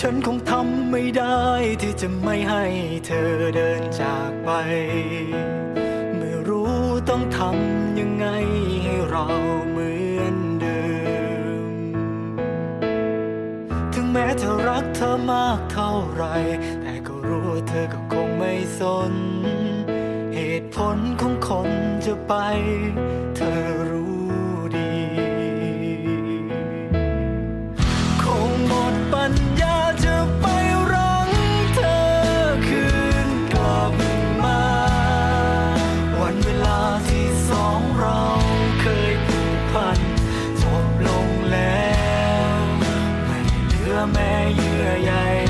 ฉันคงทำไม่ได้ที่จะไม่ให้เธอเดินจากไป ไม่รู้ต้องทำยังไงให้เราเหมือนเดิม ถึงแม้จะรักเธอมากเท่าไร แต่ก็รู้เธอก็คงไม่สน เหตุผลของคนจะไป เธอ ใยค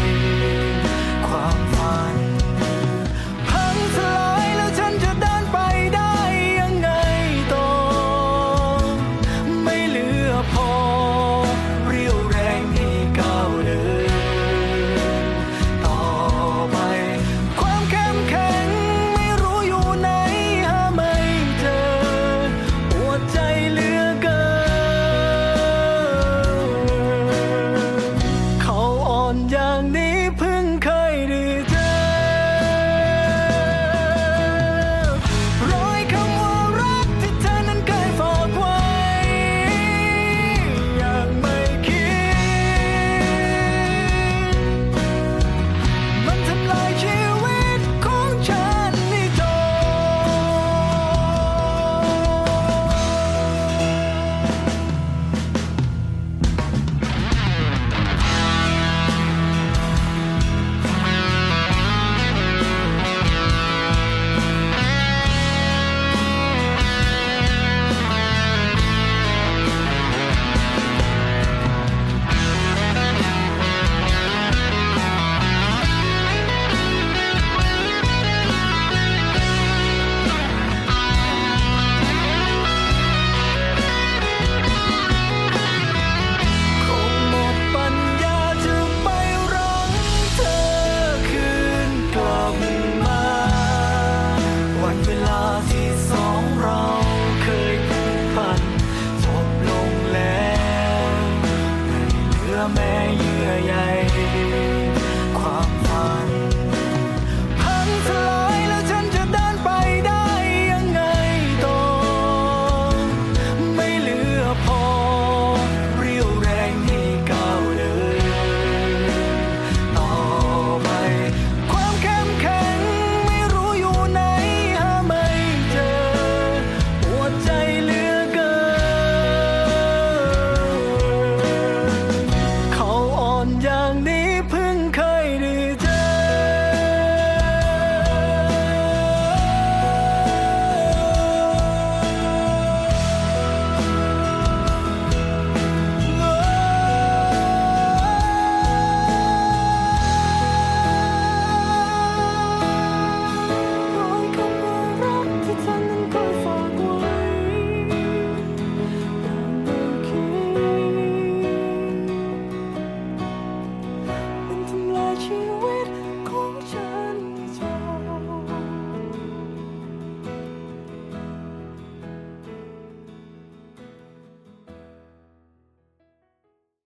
เมื่อใยความฝัน